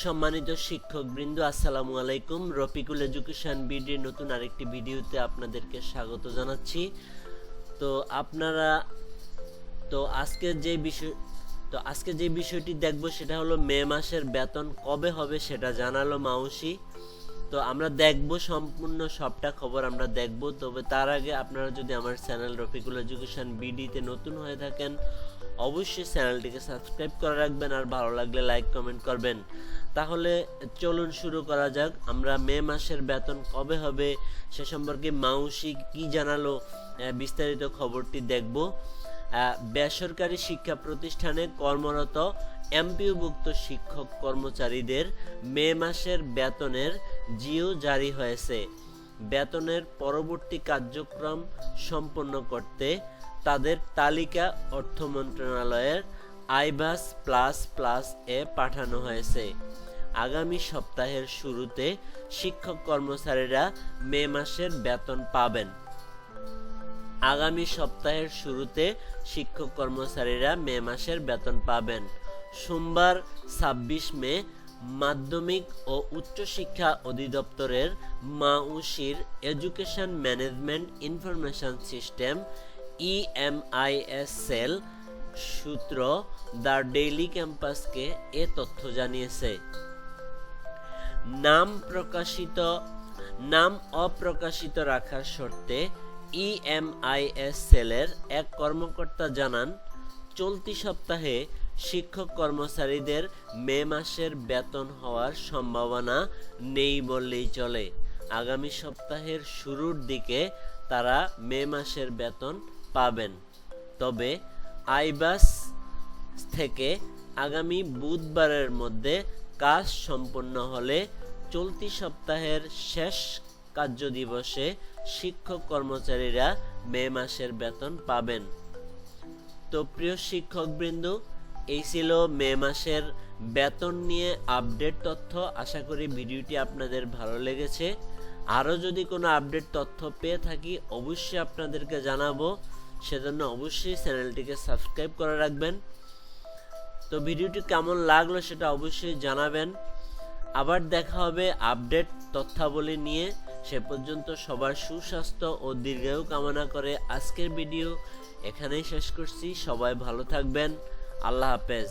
সম্মানিত শিক্ষক বৃন্দ আসসালামু আলাইকুম। রফিকুল এডুকেশন বিডির নতুন আরেকটি ভিডিওতে আপনাদেরকে স্বাগত জানাচ্ছি। তো আপনারা, তো আজকে যে বিষয়, তো আজকে যে বিষয়টি দেখব সেটা হলো মে মাসের বেতন কবে হবে সেটা জানালো মাউসি। তো আমরা দেখব সম্পূর্ণ সবটা খবর আমরা দেখব। তবে তার আগে আপনারা যদি আমার চ্যানেল রফিকুল এডুকেশন বিডিতে নতুন হয়ে থাকেন, অবশ্যই চ্যানেলটিকে সাবস্ক্রাইব করে রাখবেন আর ভালো লাগলে লাইক, কমেন্ট করবেন। তাহলে চলুন শুরু করা যাক। আমরা মে মাসের বেতন কবে হবে সে সম্পর্কে মাউসি কি জানালো বিস্তারিত খবরটি দেখব। বেসরকারি শিক্ষা প্রতিষ্ঠানে কর্মরত এমপিওভুক্ত শিক্ষক কর্মচারীদের মে মাসের বেতনের জিও জারি হয়েছে। বেতনের পরবর্তী কার্যক্রম সম্পন্ন করতে তাদের তালিকা অর্থ মন্ত্রণালয়ের আইবাস প্লাস প্লাস এ পাঠানো হয়েছে। আগামী সপ্তাহের শুরুতে শিক্ষক কর্মচারীরা মে মাসের বেতন পাবেন। আগামী সপ্তাহের শুরুতে শিক্ষক কর্মচারীরা মে মাসের বেতন পাবেন। সোমবার ছাব্বিশ মে মাধ্যমিক ও উচ্চশিক্ষা অধিদপ্তরের মাউসির education management information system E EMIS cell সূত্র দ্য ডেইলি ক্যাম্পাসকে এ তথ্য জানিয়েছে। নাম প্রকাশিত, নাম অপ্রকাশিত রাখার শর্তে E ইএমআইএস সেলের এক কর্মকর্তা জানান, চলতি সপ্তাহে শিক্ষক কর্মচারীদের মে মাসের বেতন হওয়ার সম্ভাবনা নেই বললেই চলে। আগামী সপ্তাহের শুরুর দিকে তারা মে মাসের বেতন পাবেন। তবে আইবাস থেকে আগামী বুধবারের মধ্যে কাজ সম্পন্ন হলে চলতি সপ্তাহের শেষ কার্যদিবসে শিক্ষক কর্মচারীরা মে মাসের বেতন পাবেন। তো প্রিয় শিক্ষকবৃন্দ এই ছিল মে মাসের বেতন নিয়ে আপডেট তথ্য। আশা করি ভিডিওটি আপনাদের ভালো লেগেছে। আরও যদি কোনো আপডেট তথ্য পেয়ে থাকি, অবশ্যই আপনাদেরকে জানাব। সেজন্য অবশ্যই চ্যানেলটিকে সাবস্ক্রাইব করে রাখবেন। তো ভিডিওটি কেমন লাগল সেটা অবশ্যই জানাবেন। আবার দেখা হবে আপডেট তথ্যাবলী নিয়ে। সে পর্যন্ত সবার সুস্বাস্থ্য ও দীর্ঘায়ু কামনা করে আজকের ভিডিও এখানেই শেষ করছি। সবাই ভালো থাকবেন। আল্লাহ হাফেজ।